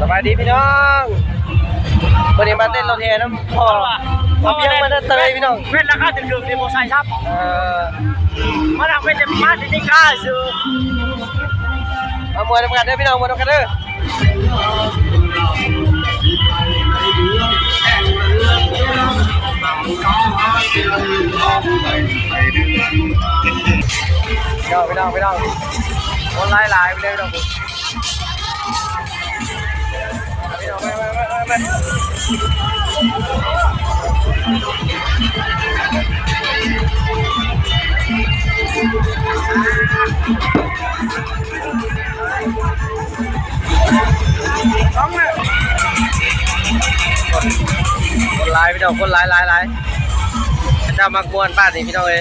สบายดีพี่น้องวันนี้มาเต้นรถแห่น้ำพอมาเพียงมาเตยพี่น้องเว้นราคาถึงๆในโมไซค์ครับเอ่อมาทำเป็นมาที่นี่กล้าซื้อมามวยทำกันเด้อพี่น้องมวยทำกันเด้อพี่น้องพี่น้องพี่น้องคนไล่หลายไปเลยพี่น้อง ไปไปไปไปสองเลยคนร้ายพี่น้องคนร้ายร้ายร้ายเจ้ามักมวนบ้านนี่พี่น้องเอ้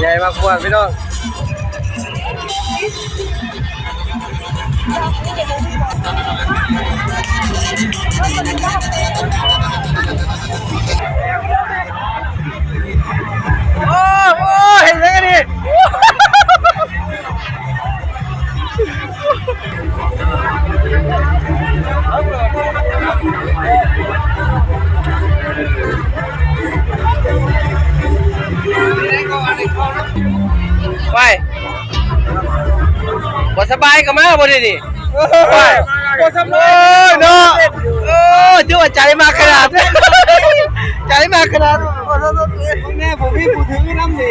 ใหญ่มักมวนพี่น้อง โอ้ บ่สบายก็มาบ่ได้ดิไปบ่สบายเนาะเออถือว่าใจมากขนาด ใจมากขนาดแม่ผมพี่ผู้ถึงน้ำดิ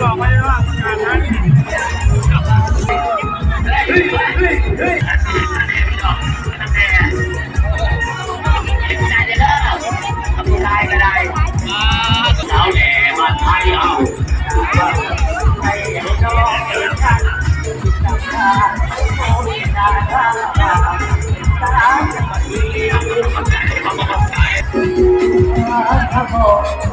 ถ้าหากวันใดหัวเจ้าเพียง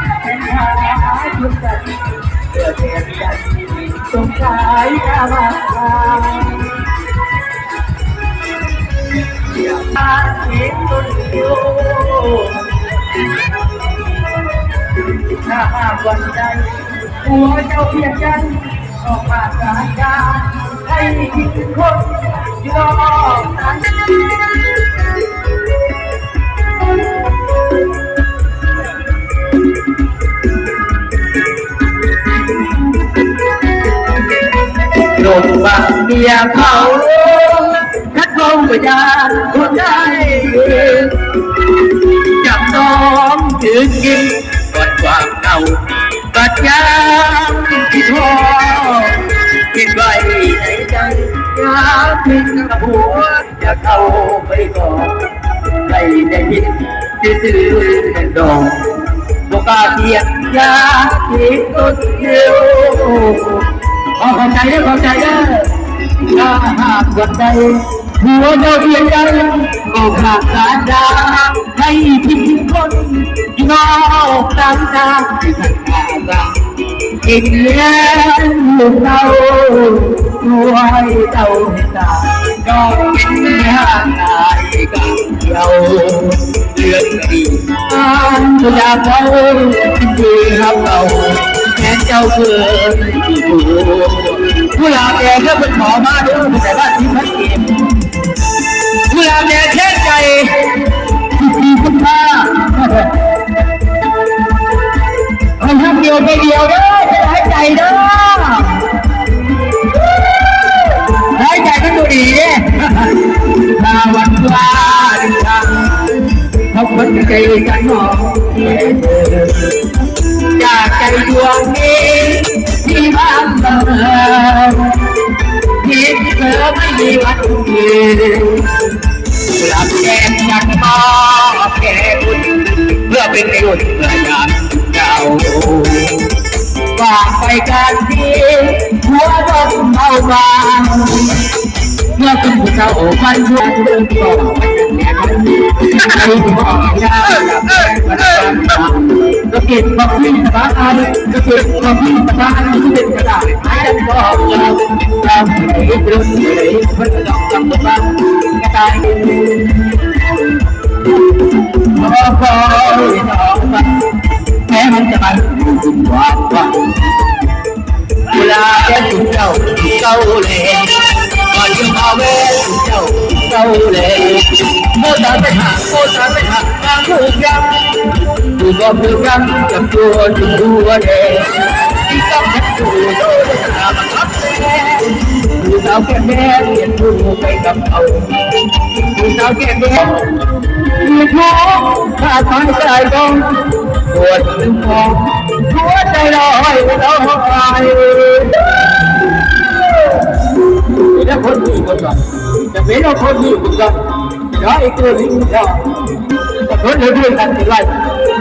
ากการให้คิดคนยอมนั้นโดนบังเมียเขาทัดลงไปยานคนได้จับน้องถือกินามเก่าบัดยามที่ท้อคิดไว้ในใจอยากพิงกับหัวอยากเข้าไปก่อนใครได้ยินซื่อดอกบอกาเทียงยาที่ต้นเดียวขอขอบใจเด้อขอบใจเด้อถ้าหากวันใดหัวเจ้าเพียงใจก็ขาดสารดาให้ทิ้งคนอยู่นอง กาตาอีกเลี้ยงลูกเราด้วยเจ้าตาก็เป็นเนื้อนายกันเดียวเรื่องดีอ่านอยากเราดีครับเราแค่เจ้าเกินที่ดูผู้ลาแกก็เป็นขอมาดูแต่ว่าที่พัดเก็บเมื่อแม่แค่ใจที่มีคุณค่า เดียวไปเดียวเด้อจะหายใจเด้อหายใจมันดูดีตาวันวาดิฉันเขาคนใจกันหนอจากใจดวงนี้ที่บ้านเมืองที่เธอไม่มีวันเปลี่ยนหลับแกนกันมาแก่คุณเพื่อเป็นประโยชน์เพื่อยาม เจ้าฝากไปการที่หัวรถเบาบางเมื่อคุณผู้เจ้ามันช่วยเดินต่อไปแน่กันใครบอกยาแก่กันก็เก็บความพิสบายก็เก็บความพิสบายที่เป็นกระดาษหายใจก็เราเราไม่ได้เรื่องเลยเพื่อจะต้องจำตัวกระดาษพอพอสองวัน แม้มันจะไปว่าว่าเวลาแกจุดเจ้าเจ้าเลยก่อนจะมาเวเจ้าเจ้าเลยโมตาไปหาโมตาไปหาทางผูกยังผูกก็ผูกยังจับตัวจุดตัวเลยที่ต้องจับตัวโดนตาบังคับเลย สาวแก่แม่เปลี่ยนผู้ไปกับเขาผู้สาวแก่แม่มีท้องถ้าทางใจต้องปวดถึงคอหัวใจลอยลอยแล้วคนที่คนละจะเป็นเราคนที่คนละร้อยตัวนี้ก็แต่คนเรื่อยๆกันทีไร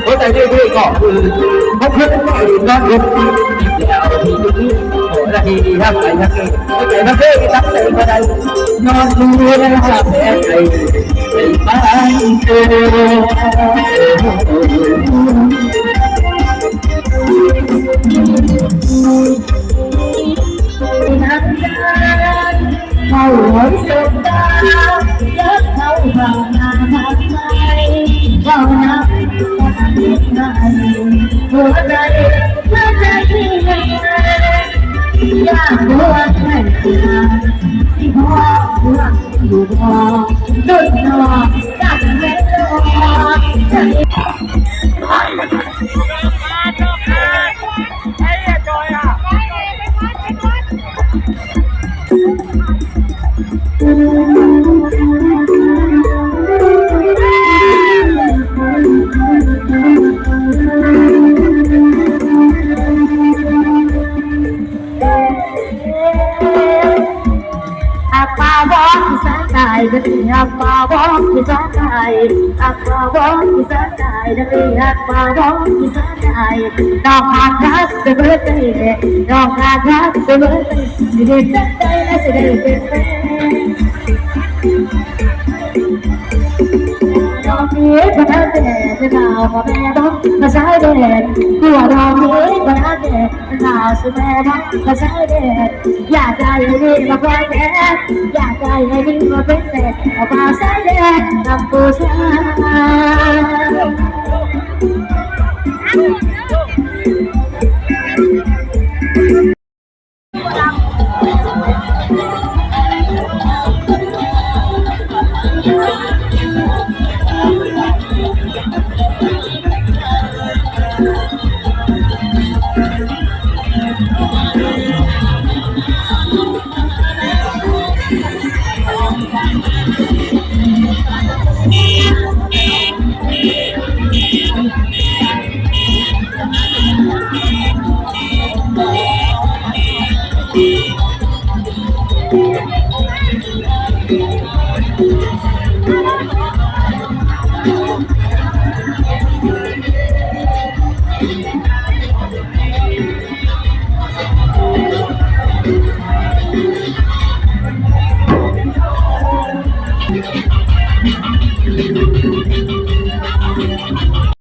คนแต่เรื่อยๆก็คือเขาเพื่อนก็อยู่นอนอยู่แล้วที่นี่โอ้ละทีครับไปทักเองไปทักเองทักเองก็ได้นอ นดูแลหลับแม่ใจไอยู่พอดุดนอจับเม็ดนอจมาจบเลยไอ้เนักเรียนาวอกที่สายจอักปาวอกที่สาใจนักเรียนปาวอกที่สาใจน้อกขาดรักเสมอใจแน่น้อกขาดรักเสมอใจสิได้จังใจและสิด้เนแฟ องนี้ประทัดแดดจะหนาวาแม่บ้องมาใช้เดดหัวดอกนี้ประทัดแดดจะหนาวสุแม่บ้องมาใช้เด็ดอยากได้ให้ดีมาบ้นแดดอยากได้ให้ดีมาเป็นเด็ดออมาใช้เด็ดทำกูสาย you.